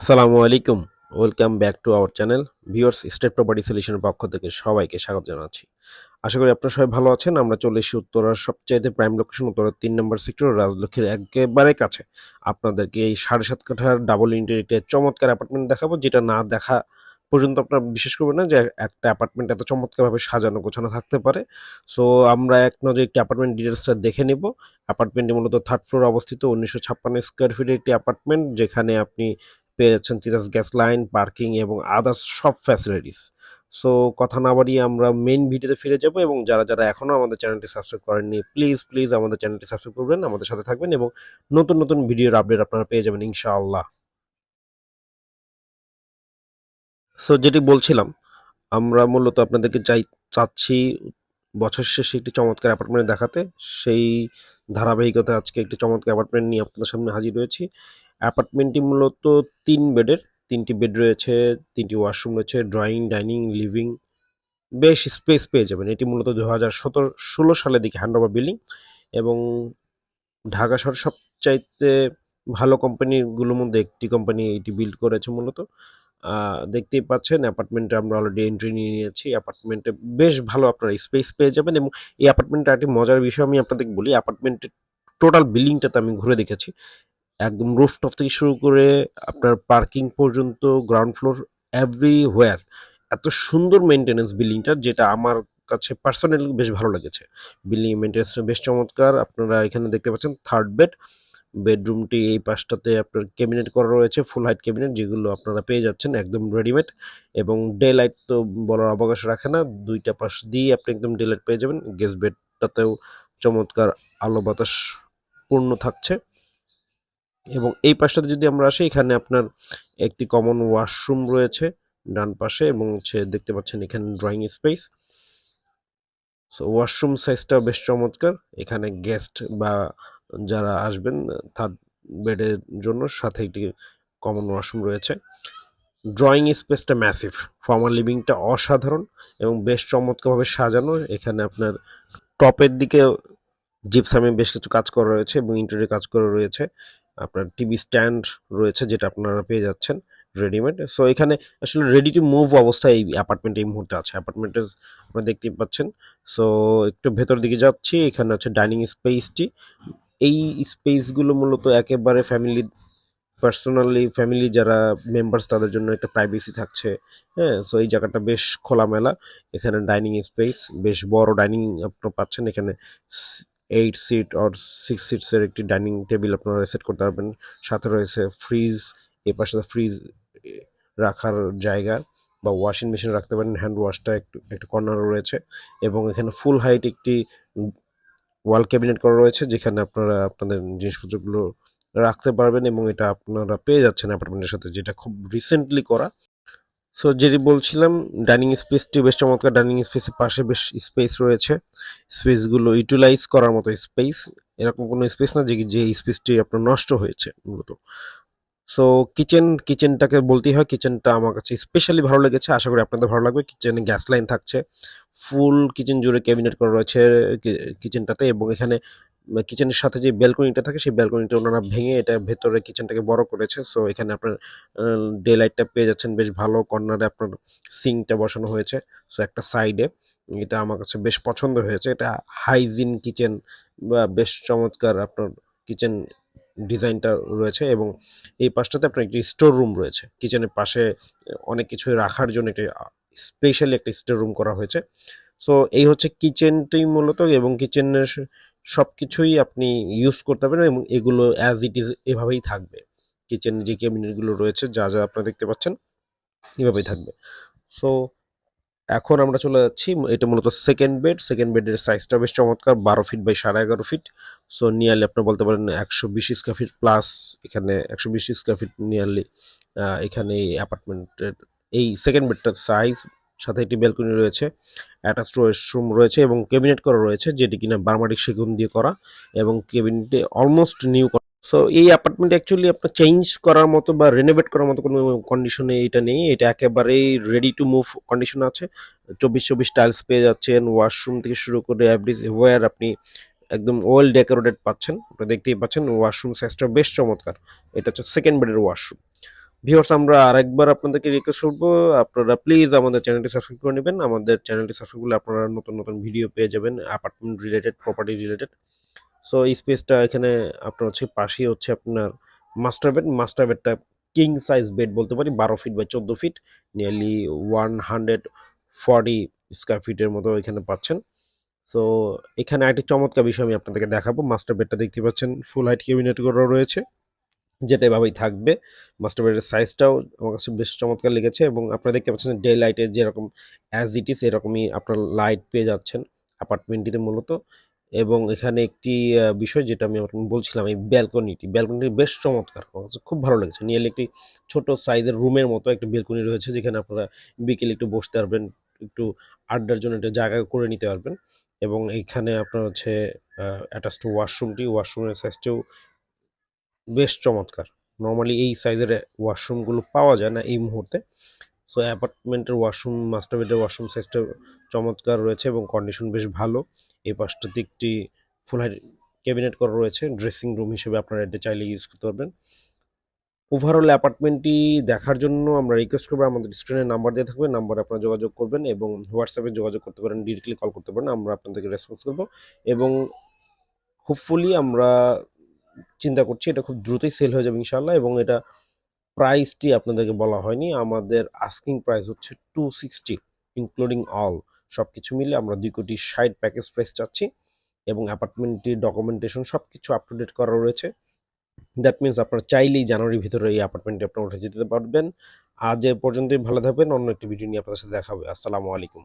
আসসালামু আলাইকুম। Welcome back to our channel viewers state property সলিউশনের পক্ষ থেকে সবাইকে স্বাগত জানাচ্ছি। আশা করি আপনারা সবাই ভালো আছেন। আমরা চলে এসেছি উত্তরার সবচাইতে প্রাইম লোকেশন উত্তরার তিন নম্বর সেক্টর রাজলক্ষ্মীর একেবারে কাছে। আপনাদেরকে এই সাড়ে সাত কাঠার ডাবল ইন্টেরিটের চমৎকার অ্যাপার্টমেন্ট দেখাবো, যেটা না দেখা পর্যন্ত আপনারা বিশ্বাস করবেন না যে একটা অ্যাপার্টমেন্ট এত চমৎকারভাবে সাজানো গোছানো থাকতে পারে। সো আমরা এক নজরে একটি অ্যাপার্টমেন্ট ডিটেলসটা দেখে নিব। অ্যাপার্টমেন্টটি মূলত থার্ড ফ্লোর অবস্থিত, উনিশশো ছাপ্পান্ন স্কোয়ার ফিটের একটি অ্যাপার্টমেন্ট যেখানে আপনি পেয়ে যাচ্ছেন তিতাস গ্যাস লাইন পার্কিং এবং আদার্স সব ফ্যাসিলিটিস সো কথা না বাড়িয়ে আমরা মেন ভিডিওতে ফিরে যাব এবং যারা যারা এখনও আমাদের চ্যানেলটি সাবস্ক্রাইব করেননি প্লিজ প্লিজ আমাদের চ্যানেলটি সাবস্ক্রাইব করবেন, আমাদের সাথে থাকবেন এবং নতুন নতুন ভিডিওর আপডেট আপনারা পেয়ে যাবেন, ইনশাআল্লাহ। সো যেটি বলছিলাম, আমরা মূলত আপনাদেরকে চাই, চাচ্ছি বছর শেষে একটি চমৎকার অ্যাপার্টমেন্ট দেখাতে। সেই ধারাবাহিকতা আজকে একটি চমৎকার অ্যাপার্টমেন্ট নিয়ে আপনাদের সামনে হাজির হয়েছি। অ্যাপার্টমেন্টটি মূলত তিন বেডের, তিনটি বেড রয়েছে, তিনটি ওয়াশরুম রয়েছে ড্রয়িং ডাইনিং লিভিং বেশ স্পেস পেয়ে যাবেন। এটি মূলত দু হাজার সতেরো, ষোলো সালের দিকে হ্যান্ড ওভার বিল্ডিং এবং ঢাকা শহর সবচাইতে ভালো কোম্পানিগুলোর মধ্যে একটি কোম্পানি এটি বিল্ড করেছে মূলত। দেখতেই পাচ্ছেন অ্যাপার্টমেন্টে আমরা অলরেডি এন্ট্রি নিয়ে নিয়েছি। অ্যাপার্টমেন্টে বেশ ভালো আপনারা স্পেস পেয়ে যাবেন এবং এই অ্যাপার্টমেন্টটা একটি মজার বিষয় আমি আপনাদেরকে বলি অ্যাপার্টমেন্টের টোটাল বিল্ডিংটাতে আমি ঘুরে দেখেছি। একদম রুফটপ থেকে শুরু করে আপনার পার্কিং পর্যন্ত গ্রাউন্ড ফ্লোর এভরিহোয়ার এত সুন্দর মেনটেনেন্স বিল্ডিংটার যেটা আমার কাছে পার্সোনালি বেশ ভালো লেগেছে। বিল্ডিং মেনটেন্সটা বেশ চমৎকার। আপনারা এখানে দেখতে পাচ্ছেন থার্ড বেড বেডরুমটি এই পাশটাতে আপনার ক্যাবিনেট করা রয়েছে ফুল হাইট ক্যাবিনেট যেগুলো আপনারা পেয়ে যাচ্ছেন একদম রেডিমেড এবং ডে লাইট তো বলার অবকাশ রাখে না, দুইটা পাশ দিয়ে আপনি একদম ডে লাইট পেয়ে যাবেন। গেস্ট বেডটাতেও চমৎকার আলো বাতাস পূর্ণ থাকছে এবং এই পাশটাতে যদি আমরা আসি, এখানে আপনার একটি কমন ওয়াশরুম রয়েছে ডান পাশে এবং হচ্ছে দেখতে পাচ্ছেন এখানে ড্রয়িং স্পেস সো ওয়াশরুম সাইজটা বেশ চমৎকার। এখানে গেস্ট বা যারা আসবেন থার্ড বেডের জন্য সাথে একটি কমন ওয়াশরুম রয়েছে। ড্রয়িং স্পেসটা ম্যাসিভ ফর্মাল লিভিংটা অসাধারণ এবং বেশ চমৎকারভাবে সাজানো। এখানে আপনার টপের দিকে জিপসামে বেশ কিছু কাজ করা রয়েছে এবং ইন্টেরিয়র কাজ করা রয়েছে। আপনার টিভি স্ট্যান্ড রয়েছে যেটা আপনারা পেয়ে যাচ্ছেন রেডিমেড সো এখানে আসলে রেডি টু মুভ অবস্থায় এই অ্যাপার্টমেন্ট এই মুহূর্তে আছে। অ্যাপার্টমেন্টে আপনারা দেখতেই পাচ্ছেন। সো একটু ভেতর দিকে যাচ্ছি। এখানে হচ্ছে ডাইনিং স্পেসটি এই স্পেসগুলো মূলত একেবারে ফ্যামিলি পার্সোনালি ফ্যামিলি যারা মেম্বার্স তাদের জন্য একটা প্রাইভেসি থাকছে। হ্যাঁ সো এই জায়গাটা বেশ খোলামেলা। এখানে ডাইনিং স্পেস বেশ বড় ডাইনিং আপনারা পাচ্ছেন। এখানে এইট সিট অর সিক্স সিটসের একটি ডাইনিং টেবিল আপনারা সেট করতে পারবেন। সাথে রয়েছে ফ্রিজ এ পাশে ফ্রিজ রাখার জায়গা বা ওয়াশিং মেশিন রাখতে পারেন। হ্যান্ড ওয়াশটা একটু একটু কর্নারও রয়েছে। এবং এখানে ফুল হাইট একটি ওয়াল ক্যাবিনেট করা রয়েছে, যেখানে আপনারা আপনাদের জিনিসপত্রগুলো রাখতে পারবেন এবং এটা আপনারা পেয়ে যাচ্ছেন অ্যাপার্টমেন্টের সাথে, যেটা খুব রিসেন্টলি করা। সো যেটি বলছিলাম ডাইনিং স্পেসটি বেশ চমৎকার। ডাইনিং স্পেসের পাশে বেশ স্পেস রয়েছে। স্পেসগুলো ইউটিলাইজ করার মতো স্পেস এরকম কোনো স্পেস না, যে যে স্পেসটি আপনার নষ্ট হয়েছে, মূলত। সো কিচেন কিচেনটাকে বলতেই হয় কিচেনটা আমার কাছে স্পেশালি ভালো লেগেছে, আশা করি আপনাদের ভালো লাগবে। কিচেনে গ্যাস লাইন থাকছে। ফুল কিচেন জুড়ে ক্যাবিনেট করা রয়েছে কিচেনটাতে এবং এখানে কিচেনের সাথে যে ব্যালকনিটা থাকে, সেই ব্যালকনিটা ওনারা ভেঙে এটা ভেতরে কিচেনটাকে বড় করেছে। সো এখানে আপনার ডে লাইটটা পেয়ে যাচ্ছেন বেশ ভালো। কর্নারে আপনার সিঙ্কটা বসানো হয়েছে। সো একটা সাইডে এটা আমার কাছে বেশ পছন্দ হয়েছে। এটা হাইজিন কিচেন বা বেশ চমৎকার আপনার কিচেন ডিজাইনটা রয়েছে এবং এই পাশটাতে আপনার একটি স্টোর রুম রয়েছে। কিচেনের পাশে অনেক কিছু রাখার জন্য একটি স্পেশালি একটা স্টোর রুম করা হয়েছে। সো এই হচ্ছে কিচেনটি মূলত এবং কিচেনের সব কিছুই আপনি ইউজ করতে পারেন এবং এগুলো অ্যাজ ইট ইজ এভাবেই থাকবে। কিচেনের যে ক্যাবিনেটগুলো রয়েছে, যা যা আপনারা দেখতে পাচ্ছেন, এভাবেই থাকবে। সো এখন আমরা চলে যাচ্ছি, এটা মূলত সেকেন্ড বেড সেকেন্ড বেডের সাইজটা বেশ চমৎকার, বারো ফিট বাই সাড়ে এগারো ফিট সো নিয়ারলি আপনি বলতে পারেন একশো বিশ স্কোয়ার ফিট প্লাস এখানে একশো বিশ স্কোয়ার ফিট নিয়ারলি এখানে এই অ্যাপার্টমেন্টের এই সেকেন্ড বেডটার সাইজ সাথে একটি ব্যালকনি রয়েছে অ্যাটাচ ওয়েস্টরুম রয়েছে এবং ক্যাবিনেট করা রয়েছে, যেটি কিনা বার্মাটিক সেগুন দিয়ে করা এবং ক্যাবিনেটে অলমোস্ট নিউ সো এই অ্যাপার্টমেন্ট অ্যাকচুয়ালি আপনার চেঞ্জ করার মতো বা রেনোভেট করার মতো কোনো কন্ডিশনে এটা নেই। এটা একেবারেই রেডি টু মুভ কন্ডিশন আছে। চব্বিশ চব্বিশ টাইলস পেয়ে যাচ্ছেন ওয়াশরুম থেকে শুরু করে এভরি ওয়ার আপনি একদম ওয়েল ডেকোরেটেড পাচ্ছেন। আপনারা দেখতেই পাচ্ছেন ওয়াশরুম সাইজটা বেশ চমৎকার। এটা হচ্ছে সেকেন্ড বেডের ওয়াশরুম ভিউয়ার্স আমরা আরেকবার আপনাদেরকে রিকোয়েস্ট করব, আপনারা প্লিজ আমাদের চ্যানেলটি সাবস্ক্রাইব করে নেবেন। আমাদের চ্যানেলটি সাবস্ক্রাইব করলে আপনারা নতুন নতুন ভিডিও পেয়ে যাবেন apartment related property related so এই স্পেসটা এখানে আপনার হচ্ছে পাশেই হচ্ছে আপনার মাস্টার বেড মাস্টার বেডটা কিং সাইজ বেড বলতে পারি, বারো ফিট বাই চোদ্দ feet nearly one hundred forty square ফিটের মতো এখানে পাচ্ছেন। সো এখানে একটি চমৎকার বিষয় আমি আপনাদেরকে দেখাবো। মাস্টার বেডটা দেখতে পাচ্ছেন ফুল হাইট ক্যাবিনেট করা রয়েছে, যেটা এভাবেই থাকবে। মাস্টার বেডের সাইজটাও আমার কাছে বেশ চমৎকার লেগেছে এবং আপনারা দেখতে পাচ্ছেন ডে লাইটে যেরকম অ্যাজ ইট ইস এরকমই আপনার লাইট পেয়ে যাচ্ছেন। অ্যাপার্টমেন্টটিতে মূলত। এবং এখানে একটি বিষয় যেটা আমি বলছিলাম, এই ব্যালকনিটি ব্যালকনিটি বেশ চমৎকার। খুব ভালো লেগেছে। নিয়ে একটি ছোট সাইজের রুমের মতো একটা ব্যালকনি রয়েছে, যেখানে আপনারা বিকেলে একটু বসতে পারবেন, একটু আড্ডার জন্য একটা জায়গা করে নিতে পারবেন। এবং এইখানে আপনার হচ্ছে অ্যাটাচড ওয়াশরুমটি ওয়াশরুমের সাইজটাও বেশ চমৎকার। নর্মালি এই সাইজের ওয়াশরুমগুলো পাওয়া যায় না এই মুহূর্তে। সো অ্যাপার্টমেন্টের ওয়াশরুম মাস্টার বেডের ওয়াশরুম সাইজটা চমৎকার রয়েছে এবং কন্ডিশন বেশ ভালো। এই পাশটাতে একটি ফুল হাইট ক্যাবিনেট করা রয়েছে। ড্রেসিং রুম হিসেবে আপনারা এটা চাইলে ইউজ করতে পারবেন। ওভারঅল অ্যাপার্টমেন্টটি দেখার জন্য আমরা রিকোয়েস্ট করব, আমাদের স্ক্রিনে নাম্বার দিয়ে থাকবে নাম্বারে আপনারা যোগাযোগ করবেন এবং হোয়াটসঅ্যাপে যোগাযোগ করতে পারেন ডিরেক্টলি কল করতে পারেন, আমরা আপনাদেরকে রেসপন্স করব এবং হোপফুলি আমরা চিন্তা করছি এটা খুব দ্রুতই সেল হয়ে যাবে ইনশাল্লাহ এবং এটা প্রাইসটি আপনাদেরকে বলা হয়নি, আমাদের আস্কিং প্রাইস হচ্ছে টু সিক্সটি ইনক্লুডিং অল সব কিছু মিলে আমরা দুই কোটি ষাট প্যাকেজ প্রাইস চাচ্ছি এবং অ্যাপার্টমেন্টটির ডকুমেন্টেশন সব কিছু আপ টু ডেট করা রয়েছে। দ্যাট মিনস আপনারা চাইলেই জানুয়ারির ভিতরে এই অ্যাপার্টমেন্টে আপনারা উঠে যেতে পারবেন। আজ এ পর্যন্তই, ভালো থাকবেন। অন্য একটি ভিডিও নিয়ে আপনাদের সাথে দেখা হবে। আসসালামু আলাইকুম।